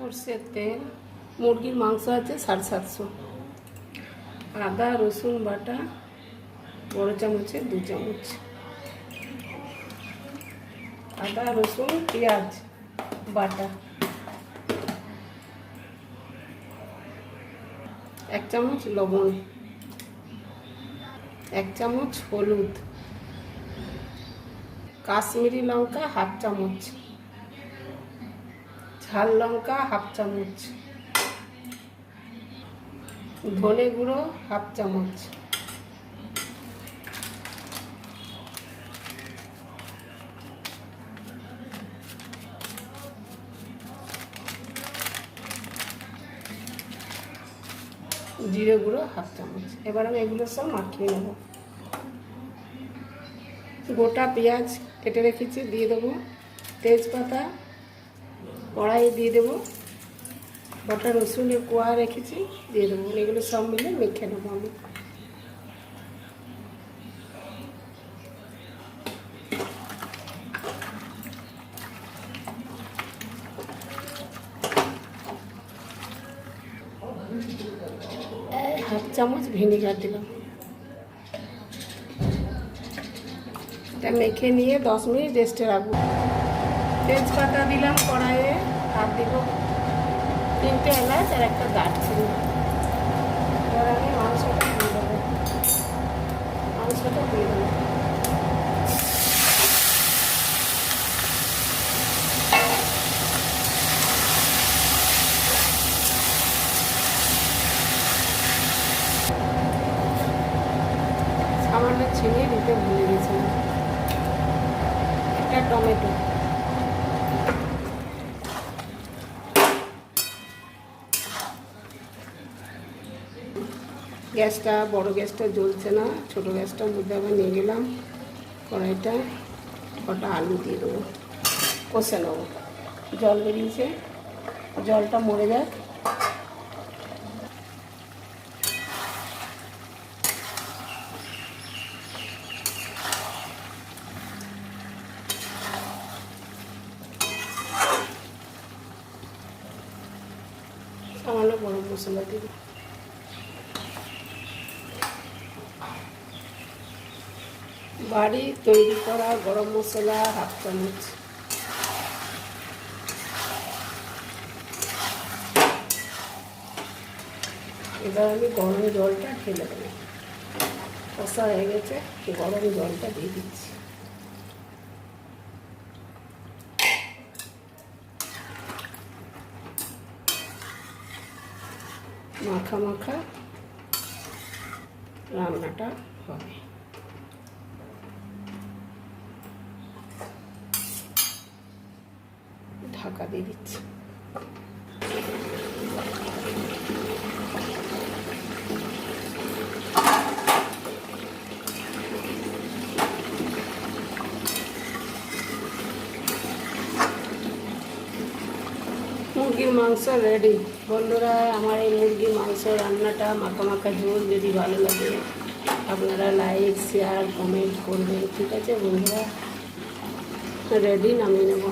সর্ষের তেল, মুরগির মাংস আছে সাড়ে সাতশো। আদা, রসুন বাটা, বড় চামচে, দু চামচ। আদা, রসুন, পেঁয়াজ, বাটা। এক চামচ লবণ। এক চামচ হলুদ। কাশ্মীরি লঙ্কা হাফ চামচ। ঝাল লঙ্কা, হাফ চামচ। ধনে গুঁড়ো, হাফ চামচ। জিরে গুঁড়ো, হাফ চামচ। এবার আমি এগুলো সব মাখিয়ে নেব। গোটা পেঁয়াজ কেটে রেখেছি, দিয়ে দেবো তেজপাতা কড়াইয়ে দিয়ে দেবো। গোটা রসুনের কোয়া রেখেছি, দিয়ে দেবো। এগুলো সব মিলে মেখে নেব আমি। হাফ চামচ ভিনিগার দিলাম। এটা মেখে নিয়ে দশ মিনিট রেস্টে রাখব। তেজপাতা দিলাম কড়াইয়ে, আর দিব তিনটে এলাচ আর একটা দারচিনি। এবার আমি মাংসটা দিয়ে দেবো। মাংসটা দিয়ে দেবো। সামান্য চিনি দিতে ভুলে গেছিলাম। একটা টমেটো। গ্যাসটা, বড় গ্যাসটা জ্বলছে না। ছোট গ্যাসটার মধ্যে আবার নিয়ে গেলাম কড়াইটা। কটা আলু দিয়ে দেবো। কষে নেব। জল বেরিয়েছে। জলটা মরে যাক। সামান্য গরম মশলা দিব বাড়ি তৈরি করা গরম মশলা হাফ চামচ। এবার আমি গরম জলটা ঢেলে দেবো। কষা হয়ে গেছে, গরম জলটা দিয়ে দিচ্ছি। মাখা মাখা রান্নাটা হবে। ঢাকা দিয়ে দিচ্ছি। মুরগির মাংস রেডি বন্ধুরা, আমার এই মুরগির মাংস রান্নাটা মাখা মাখা ঝোল যদি ভালো লাগে, আপনারা লাইক শেয়ার কমেন্ট করবেন। ঠিক আছে বন্ধুরা? রেডি নামিয়ে নেব।